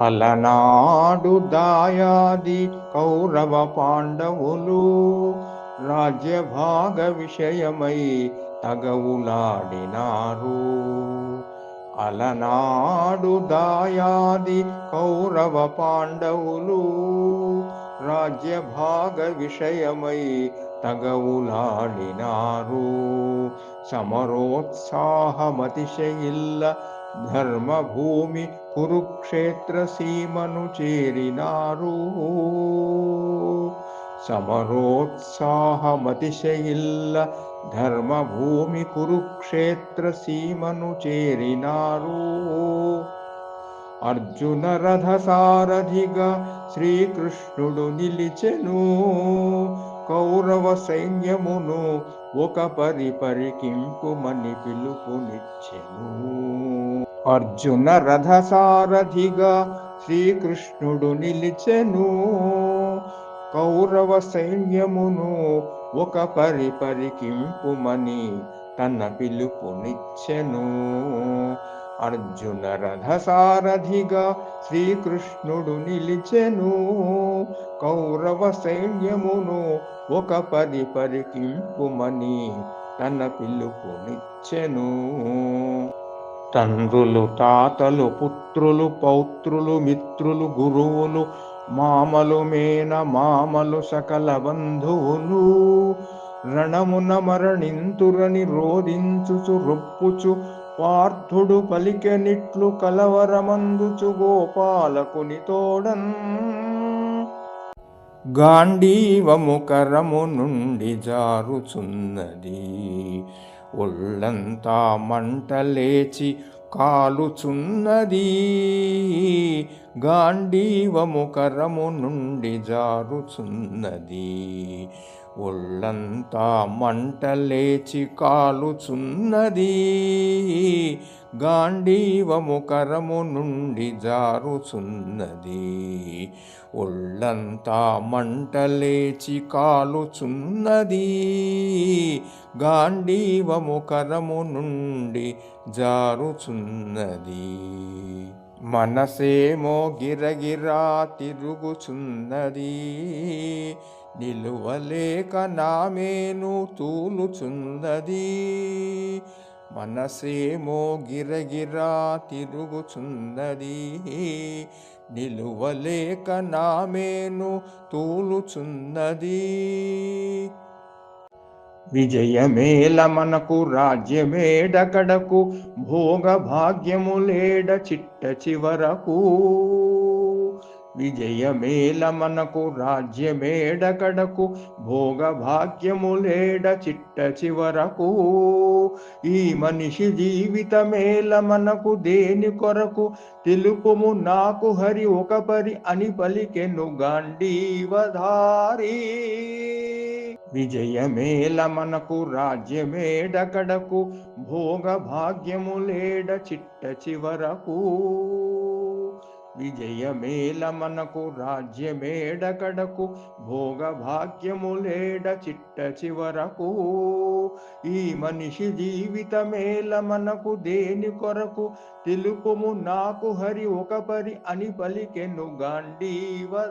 అలనాడు దాయాది కౌరవ పాండవులు రాజ్యభాగ విషయమై తగవులాడినారు. అలనాడు దాయాది కౌరవ పాండవులు రాజ్యభాగ విషయమై తగవులాడినారు. సమరోత్సాహమతిశయిల్ల ధర్మభూమి కురుక్షేత్ర సీమను చేరినారు. సమరోత్సాహమతిశయిల్ల ధర్మభూమి కురుక్షేత్ర సీమను చేరినారు. అర్జున రథ సారథిగా శ్రీకృష్ణుడు నిలిచెను. కౌరవ సైన్యమును ఒక పరిపరికింపుమని పిలుపునిచ్చెను. అర్జున రథసారథిగా శ్రీకృష్ణుడు నిలిచెను. కౌరవ సైన్యమును ఒక పరిపరికింపుమని తన పిలుపునిచ్చెను. అర్జున రథసారథిగా శ్రీకృష్ణుడు నిలిచెను. కౌరవ సైన్యమును ఒక పది పరికింపుమని తన పిలుపునిచ్చెను. తండ్రులు తాతలు పుత్రులు పౌత్రులు మిత్రులు గురువులు మామలు మేన మామలు సకల బంధువులు. రణమున మరణింతురని రోధించుచు రొప్పుచు పార్థుడు పలికెనిట్లు కలవరమందుచు గోపాలకుని తోడన్. గాంధీవము కరము నుండి జారుచున్నది. ఒళ్ళంతా మంట లేచి కాలుచున్నది. గాంధీవము కరము నుండి జారుచున్నది. ఒళ్ళంతా మంట లేచి కాలుచున్నది. గాంధీవము కరము నుండి జారుచున్నది. ఒళ్ళంతా మంటలేచి కాలుచున్నది. గాంధీవము కరము నుండి జారుచున్నది. మనసేమో గిరగిరా తిరుగుచున్నది. నిలువలేక నామేను తూలుచున్నది. మనసేమో గిరగిరా తిరుగుచున్నది. నిలువలేక నామేను తూలుచున్నది. విజయమేల మనకు రాజ్యమేడకడకు భోగ భాగ్యములేడ చిట్ట చివరకు. విజయమేల మనకు రాజ్యమేడకడకు భోగభాగ్యములేడ చిట్ట చివరకు. ఈ మనిషి జీవితమేల మనకు దేని కొరకు? తెలుపుము నాకు హరి ఒక పరి అని పలికెను గాంధీవధారి. విజయమేల మనకు రాజ్యమేడకడకు భోగభాగ్యములేడ చిట్ట చివరకు. విజయమేల మనకు రాజ్యమేడకడకు భోగభాగ్యములేడ చిట్ట చివరకు. ఈ మనిషి జీవితమేల మనకు దేని కొరకు? తెలుపుము నాకు హరి ఒక పరి అని పలికెను గాంధీవధారి.